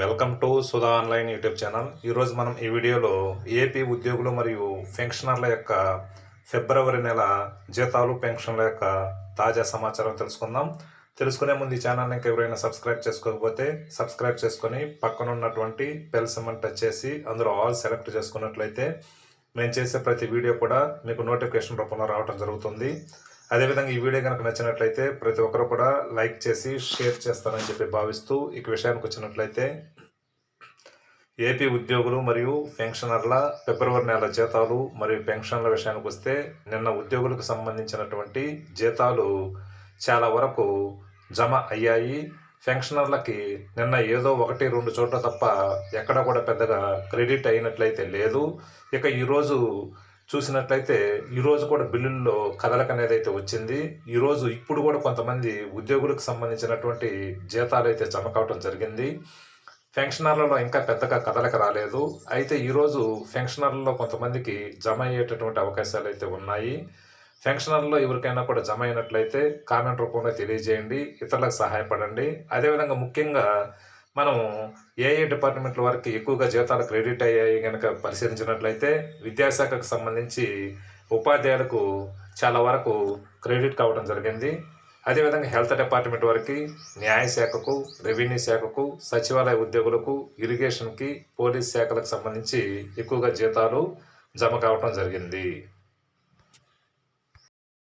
Welcome to Sudha online YouTube channel. ఈరోజు మనం ఈ వీడియోలో ఏపీ ఉద్యోగులు మరియు పెన్షనర్ల యొక్క ఫిబ్రవరి నెల జీతాలు పెన్షన్ల యొక్క తాజా సమాచారం తెలుసుకుందాం. తెలుసుకునే ముందు ఈ ఛానల్ ఇంకా ఎవరైనా సబ్స్క్రైబ్ చేసుకోకపోతే సబ్స్క్రైబ్ చేసుకొని పక్కన ఉన్నటువంటి బెల్ సిమ్మని టచ్ చేసి అందులో ఆల్ సెలెక్ట్ చేసుకున్నట్లయితే మేము చేసే ప్రతి వీడియో కూడా మీకు నోటిఫికేషన్ రూపంలో రావడం జరుగుతుంది. అదేవిధంగా ఈ వీడియో కనుక నచ్చినట్లయితే ప్రతి ఒక్కరు కూడా లైక్ చేసి షేర్ చేస్తారని చెప్పి భావిస్తూ ఇక విషయానికి వచ్చినట్లయితే ఏపీ ఉద్యోగులు మరియు పెన్షనర్ల ఫిబ్రవరి నెల జీతాలు మరియు పెన్షన్ల విషయానికి వస్తే నిన్న ఉద్యోగులకు సంబంధించినటువంటి జీతాలు చాలా వరకు జమ అయ్యాయి. పెన్షనర్లకి నిన్న ఏదో ఒకటి రెండు చోట్ల తప్ప ఎక్కడ కూడా పెద్దగా క్రెడిట్ అయినట్లయితే లేదు. ఇక ఈరోజు చూసినట్లయితే ఈరోజు కూడా బిల్లుల్లో కదలక అనేది అయితే వచ్చింది ఈరోజు ఇప్పుడు కూడా కొంతమంది ఉద్యోగులకు సంబంధించినటువంటి జీతాలు అయితే జమ కావటం జరిగింది. పెన్షనర్లలో ఇంకా పెద్దగా కదలక రాలేదు. అయితే ఈరోజు పెన్షనర్లలో కొంతమందికి జమ అయ్యేటటువంటి అవకాశాలు అయితే ఉన్నాయి. పెన్షనర్లో ఎవరికైనా కూడా జమ అయినట్లయితే కామెంట్ రూపంలో తెలియజేయండి. ఇతరులకు సహాయపడండి. అదేవిధంగా ముఖ్యంగా మనం ఏ ఏ డిపార్ట్మెంట్ల వరకు ఎక్కువగా జీతాలు క్రెడిట్ అయ్యాయి కనుక పరిశీలించినట్లయితే విద్యాశాఖకు సంబంధించి ఉపాధ్యాయులకు చాలా వరకు క్రెడిట్ కావడం జరిగింది. అదేవిధంగా హెల్త్ డిపార్ట్మెంట్ వరకు న్యాయశాఖకు రెవెన్యూ శాఖకు సచివాలయ ఉద్యోగులకు ఇరిగేషన్కి పోలీస్ శాఖలకు సంబంధించి ఎక్కువగా జీతాలు జమ కావడం జరిగింది.